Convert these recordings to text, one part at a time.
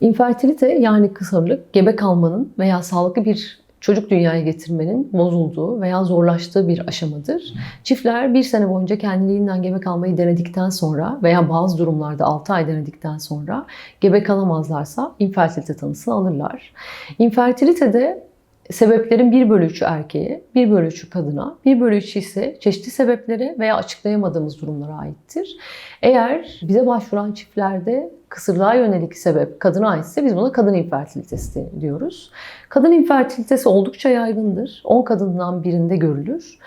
İnfertilite yani kısırlık gebe kalmanın veya sağlıklı bir çocuk dünyaya getirmenin bozulduğu veya zorlaştığı bir aşamadır. Çiftler bir sene boyunca kendiliğinden gebe kalmayı denedikten sonra veya bazı durumlarda 6 ay denedikten sonra gebe kalamazlarsa infertilite tanısını alırlar. İnfertilitede sebeplerin 1 bölü 3'ü erkeğe, 1 bölü 3'ü kadına, 1 bölü 3'ü ise çeşitli sebeplere veya açıklayamadığımız durumlara aittir. Eğer bize başvuran çiftlerde kısırlığa yönelik sebep kadına aitse biz buna kadın infertilitesi diyoruz. Kadın infertilitesi oldukça yaygındır. 10 kadından birinde görülür.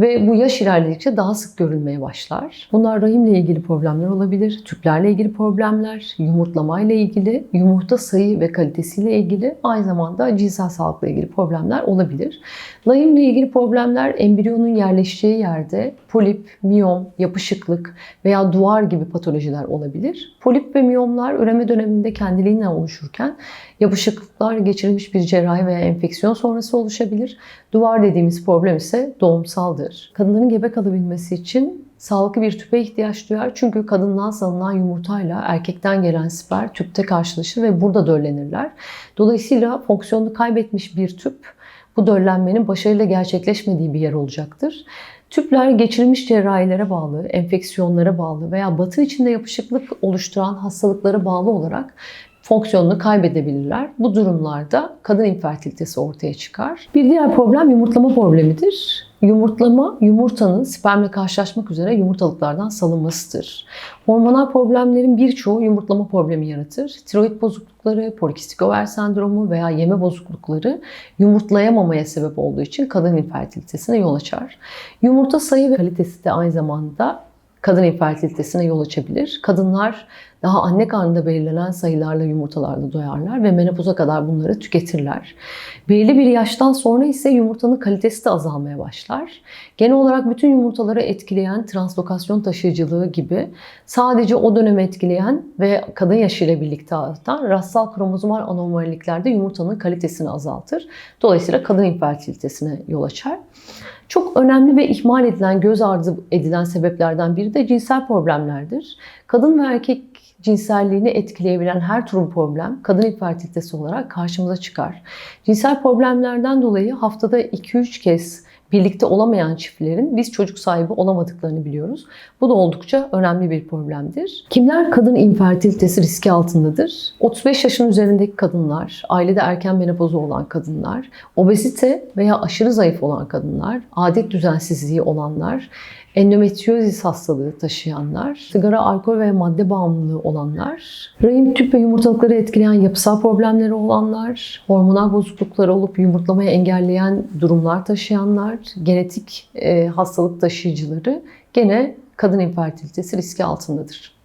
Ve bu yaş ilerledikçe daha sık görülmeye başlar. Bunlar rahimle ilgili problemler olabilir, tüplerle ilgili problemler, yumurtlamayla ilgili, yumurta sayı ve kalitesiyle ilgili, aynı zamanda cinsel sağlıkla ilgili problemler olabilir. Rahimle ilgili problemler embriyonun yerleşeceği yerde polip, miyom, yapışıklık veya duvar gibi patolojiler olabilir. Polip ve miyomlar üreme döneminde kendiliğinden oluşurken yapışıklıklar geçirilmiş bir cerrahi veya enfeksiyon sonrası oluşabilir. Duvar dediğimiz problem ise doğumsaldır. Kadınların gebe kalabilmesi için sağlıklı bir tüpe ihtiyaç duyar. Çünkü kadından salınan yumurtayla erkekten gelen sperm tüpte karşılaşır ve burada döllenirler. Dolayısıyla fonksiyonunu kaybetmiş bir tüp bu döllenmenin başarıyla gerçekleşmediği bir yer olacaktır. Tüpler geçirilmiş cerrahilere bağlı, enfeksiyonlara bağlı veya batı içinde yapışıklık oluşturan hastalıklara bağlı olarak fonksiyonunu kaybedebilirler. Bu durumlarda kadın infertilitesi ortaya çıkar. Bir diğer problem yumurtlama problemidir. Yumurtlama, yumurtanın spermle karşılaşmak üzere yumurtalıklardan salınmasıdır. Hormonal problemlerin birçoğu yumurtlama problemi yaratır. Tiroid bozuklukları, polikistik over sendromu veya yeme bozuklukları yumurtlayamamaya sebep olduğu için kadın infertilitesine yol açar. Yumurta sayı ve kalitesi de aynı zamanda kadın infertilitesine yol açabilir. Kadınlar daha anne karnında belirlenen sayılarla yumurtalarla doyarlar ve menopoza kadar bunları tüketirler. Belirli bir yaştan sonra ise yumurtanın kalitesi de azalmaya başlar. Genel olarak bütün yumurtaları etkileyen translokasyon taşıyıcılığı gibi sadece o dönemi etkileyen ve kadın yaşıyla birlikte artan rastsal kromozomal anomalilikler de yumurtanın kalitesini azaltır. Dolayısıyla kadın infertilitesine yol açar. Çok önemli ve ihmal edilen, göz ardı edilen sebeplerden biri de cinsel problemlerdir. Kadın ve erkek cinselliğini etkileyebilen her tür problem kadın infertilitesi olarak karşımıza çıkar. Cinsel problemlerden dolayı haftada 2-3 kez birlikte olamayan çiftlerin biz çocuk sahibi olamadıklarını biliyoruz. Bu da oldukça önemli bir problemdir. Kimler kadın infertilitesi riski altındadır? 35 yaşın üzerindeki kadınlar, ailede erken menopozu olan kadınlar, obezite veya aşırı zayıf olan kadınlar, adet düzensizliği olanlar, endometriozis hastalığı taşıyanlar, sigara, alkol ve madde bağımlılığı olanlar, rahim tüp ve yumurtalıkları etkileyen yapısal problemleri olanlar, hormonal bozuklukları olup yumurtlamayı engelleyen durumlar taşıyanlar, genetik e, hastalık taşıyıcıları gene kadın infertilitesi riski altındadır.